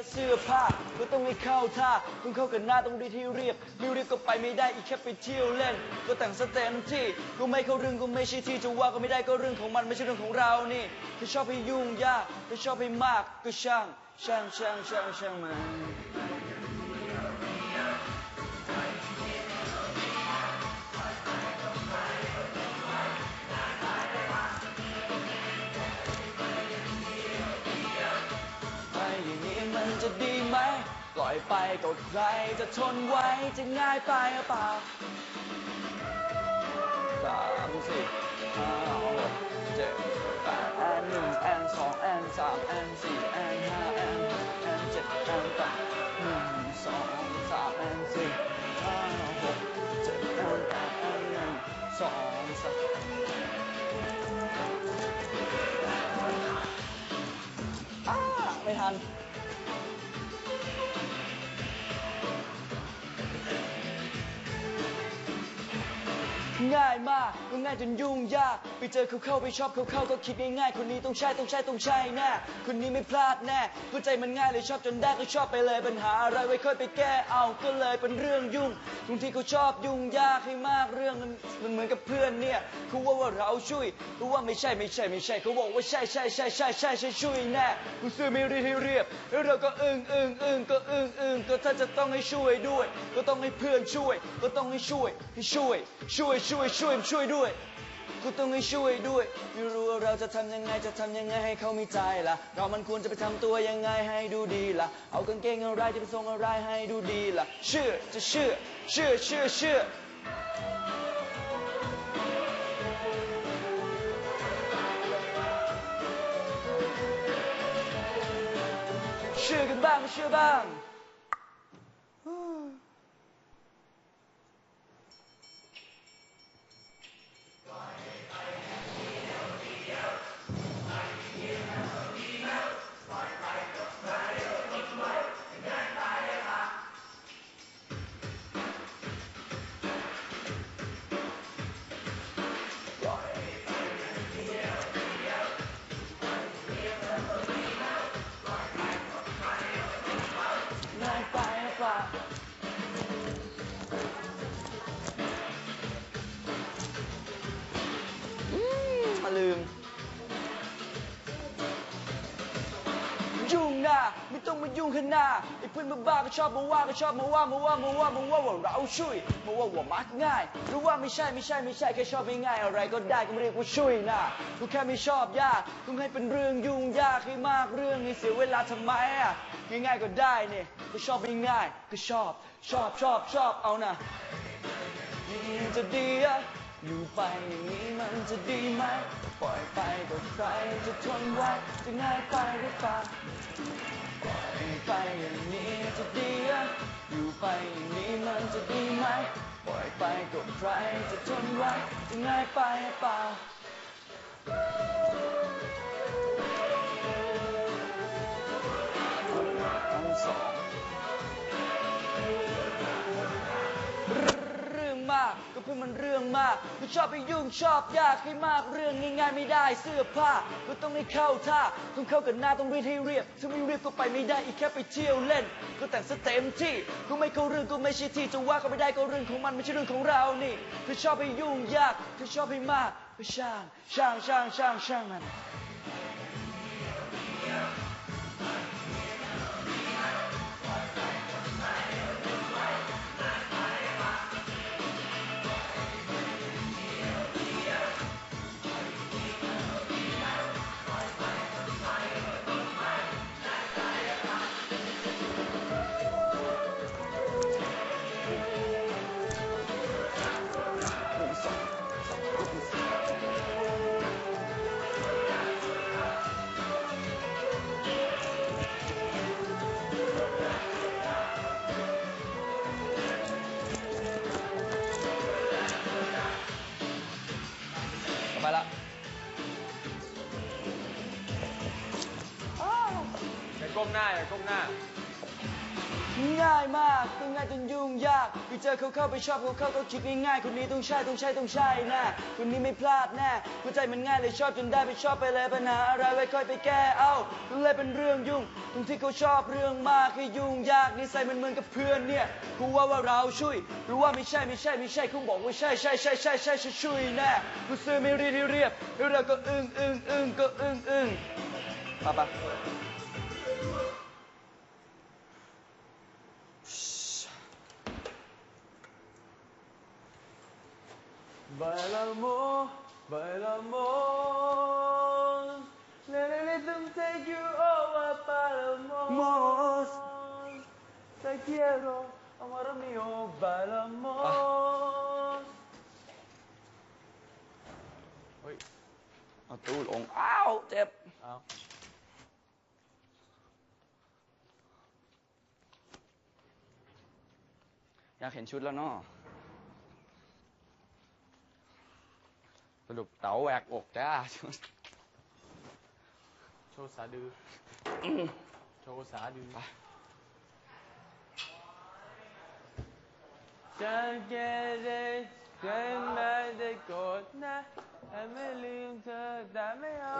ก็เสื้อผ้าก็ต้องไม่เข้าท่าต้องเข้ากันหน้าต้องดีที่เรียบไม่เรียบก็ไปไม่ได้อีกแค่ไปเที่ยวเล่น ก็แต่งสเต็มที่ก็ไม่เข้าเรื่องก็ไม่ใช่ที่จะว่าก็ไม่ได้ก็เรื่องของมันไม่ใช่เรื่องของเรานี่ถ้าชอบให้ยุ่งยากถ้าชอบให้มากก็ช่างช่างช่างช่างช่างมัน จะดีไหม ปล่อยไปก็ใครจะทนไหวจะง่ายไปหรือเปล่าสามสี่ห้าหกเจ็ดแปดแอนหนึ่งแอนสองแอนสามแอนสี่แอนห้าแอนหกแอนเจ็ดแอนแปดหนึ่งสองสามแอนสี่ห้าหกเจ็ดแอนแปดแอนหนึ่งสองสามไม่ทัน ง่ายมากก็ง่ายจนยุ่งยาก ไปเจอเขาเข้าไปชอบเขาเข้าก็คิดง่ายๆ คนนี้ต้องใช่ต้องใช่ต้องใช่แน่คนนี้ไม่พลาดแน่เข้าใจมันง่ายเลยชอบจนได้ก็ชอบไปเลยปัญหาอะไรไว้ค่อยไปแก้เอาก็เลยเป็นเรื่องยุ่งบางทีเขาชอบยุ่งยากให้มากเรื่องมันมันเหมือนกับเพื่อนเนี่ยเขาว่าว่าเราช่วยรู้ว่าไม่ใช่ไม่ใช่ไม่ใช่เขาบอกว่าใช่ใช่ใช่ใช่ใช่ใช่ช่วยแน่กูซื้อไม่เรียบเรียบแล้วเราก็อึ้งอึ้งอึ้งก็อึ้ง ก็ถ้าจะต้องให้ช่วยด้วย ก็ต้องให้เพื่อนช่วย ก็ต้องให้ช่วยให้ช่วย ช่วยช่วยช่วยช่วยด้วยก็ต้องให้ช่วยด้วย ไม่รู้ว่าเราจะทำยังไงจะทำยังไงให้เขามีใจล่ะ เรามันควรจะไปทำตัวยังไงให้ดูดีล่ะ เอากางเกงอะไรจะไปทรงอะไรให้ดูดีล่ะ เชื่อจะเชื่อ เชื่อเชื่อเชื่อเชื่อกันบ้างเชื่อบ้าง ยุ่งนะไม่ต้องมายุ่งขนาดไอ้เพื่อนมาบ้าก็ชอบมาว่าก็ชอบมาว่ามาว่ามาว่ามาว่าว่าเราช่วยมาว่าว่ามักง่ายหรือว่าไม่ใช่ไม่ใช่ไม่ใช่แค่ชอบไม่ง่ายอะไรก็ได้ก็ไม่เรียกว่าช่วยนะกูแค่ไม่ชอบยากต้องให้เป็นเรื่องยุ่งยากให้มากเรื่องให้เสียเวลาทำไมอะง่ายๆก็ได้เนี่ยก็ชอบไม่ง่ายก็ชอบชอบชอบชอบเอานะจะดีอะ อยู่ไปอย่างนี้มันจะดีไหมปล่อยไปก็ใครจะทนไหวจะง่ายไปหรือเปล่าปล่อยไปอย่างนี้จะดีอะอยู่ไปอย่างนี้มันจะดีไหมปล่อยไปก็ใครจะทนไหวจะง่ายไปหรือเปล่า มันเรื่องมากก็ชอบไปยุ่งชอบยากให้มากเรื่องง่ายๆไม่ได้เสื้อผ้าก็ต้องให้เข้าท่าต้องเข้ากันหน้าต้องเรียบให้เรียบถ้าไม่เรียบก็ไปไม่ได้อีกแค่ไปเที่ยวเล่น ก็แต่งสเต็มที่ก็ไม่เข้าเรื่องก็ไม่ใช่ที่จะว่าก็ไม่ได้ก็เรื่องของมันไม่ใช่เรื่องของเรานี่ถ้าชอบให้ยุ่งยากถ้าชอบให้มากก็ช่างช่างช่างช่างช่างมัน ไปละอย่าก้มหน้าอย่าก้มหน้า ง่ายมากต้องง่ายจนยุ่งยากไปเจอเขาเข้าไปชอบเขาเข้าก็คิดง่ายๆคนนี้ต้องใช่ต้องใช่ต้องใช่แน่คนนี้ไม่พลาดแน่หัวใจมันง่ายเลยชอบจนได้ไปชอบไปเลยปัญหาอะไรไว้ค่อยไปแก้เอาเลยเป็นเรื่องยุ่งตรงที่เขาชอบเรื่องมากให้ยุ่งยากนิสัยมันเหมือนกับเพื่อนเนี่ยกูว่าว่าเราช่วยหรือว่าไม่ใช่ไม่ใช่ไม่ใช่คงบอกว่าใช่ใช่ใช่ใช่ใช่ใช่ช่วยแน่กูซื้อไม่เรียบเรียบแล้วเราก็อึ้งอึ้งอึ้งก็อึ้งอึ้งปะปะ Bailamos, bailamos. Let the rhythm take you over, bailamos. Te quiero, amor mío, bailamos. เฮ้ยเอาตู้ลง อ้าว เจ็บ เอาอยากเห็นชุดแล้วเนาะ สรุปเต๋าแหวกอกจ้าชุดโชว์สาดือ โชว์สาดือไปฉันแค่ได้เกินไม่ได้โกรธนะแต่ไม่ลืมเธอแต่ไม่เอา